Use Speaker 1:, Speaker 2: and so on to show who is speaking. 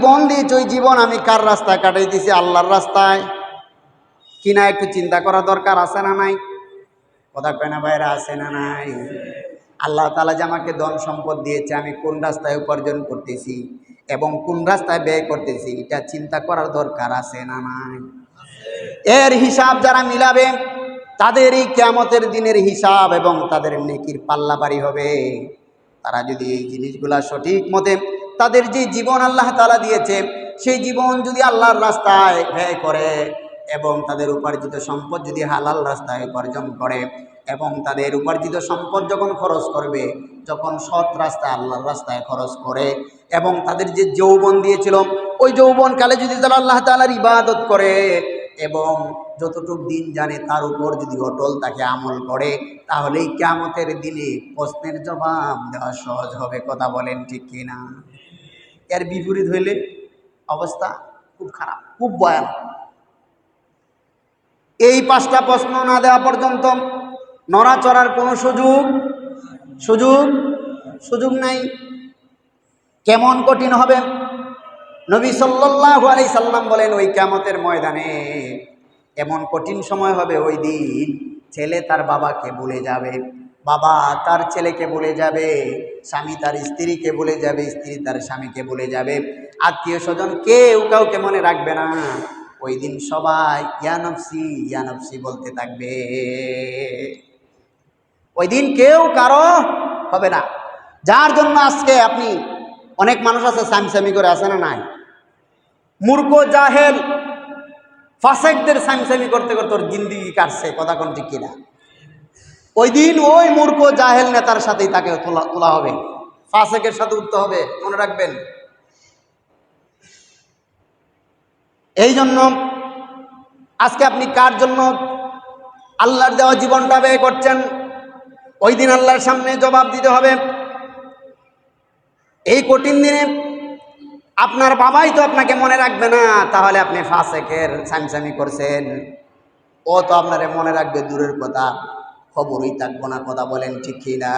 Speaker 1: জীবন দিয়েছি ওই জীবন, আমি কার রাস্তায় কাটাই দিছি? আল্লাহর রাস্তায়। কিনা একটু চিন্তা করা দরকার, আছে না নাই? কথা কয় না বাইরে আছে না নাই? আল্লাহ তালা যে আমাকে ধন সম্পদ দিয়েছে, আমি কোন রাস্তায় উপার্জন করতেছি এবং কোন রাস্তায় ব্যয় করতেছি, এটা চিন্তা করার দরকার, আছে না নাই? এর হিসাব যারা মিলাবে তাদের এই কেমতের দিনের হিসাব এবং তাদের নেকির পাল্লাবাড়ি হবে। তারা যদি এই জিনিসগুলা সঠিক মতে তাদের যে জীবন আল্লাহ তালা দিয়েছে, সেই জীবন যদি আল্লাহর রাস্তায় ব্যয় করে এবং তাদের উপার্জিত সম্পদ যদি হালাল রাস্তায় উপার্জন করে এবং তাদের উপার্জিত সম্পদ যখন খরচ করবে, যখন সৎ রাস্তায় আল্লাহর রাস্তায় খরচ করে এবং তাদের যে যৌবন দিয়েছিল, ওই যৌবনকালে যদি তারা আল্লাহ তালার ইবাদত করে এবং যতটুক দিন জানে তার উপর যদি অটল তাকে আমল করে, তাহলেই কেমতের দিনে প্রশ্নের জবাব দেওয়া সহজ হবে, কথা বলেন ঠিক কিনা? এর বিপরীত হইলে অবস্থা খুব খারাপ, খুব ভয়ানক। এই পাঁচটা প্রশ্ন না দেওয়া পর্যন্ত নড়াচড়ার কোনো সুযোগ সুযোগ সুযোগ নাই। কেমন কঠিন হবে? নবী সাল্লাল্লাহু আলাইহি সাল্লাম বলেন, ওই কিয়ামতের ময়দানে এমন কঠিন সময় হবে, ওই দিন ছেলে তার বাবাকে ভুলে যাবে। বাবা তার ছেলেকে বলে যাবে, স্বামী তার স্ত্রীকে বলে যাবে, স্ত্রী তার স্বামীকে বলে যাবে। আত্মীয় স্বজন কেউ কাউকে মনে রাখবে না। ওই দিন সবাই ইয়ানফসি ইয়ানফসি বলতে থাকবে। ওই দিন কেউ কারও হবে না। যার জন্য আজকে আপনি অনেক মানুষ আছে স্যামস্যামি করে আসে না নাই? মূর্খ, জাহেল, ফাসেকদের স্যামস্যামি করতে করতে ওর জিন্দিগি কাটছে, কথা কোন ঠিক কিনা? ওই দিন ওই মূর্খ জাহেল নেতার সাথেই তাকে তোলা তোলা হবে। ফাসেকের সাথে উঠতে হবে, মনে রাখবেন। এই জন্য আজকে আপনি কার জন্য আল্লাহর দেওয়া জীবনটা ব্যয় করছেন? ওই দিন আল্লাহর সামনে জবাব দিতে হবে। এই কঠিন দিনে আপনার বাবাই তো আপনাকে মনে রাখবে না, তাহলে আপনি ফাসেকের সামসামি করছেন। ও তো আপনারে মনে রাখবে দূরের কথা। খবরই থাকব না কথা বলেন ঠিক কিনা?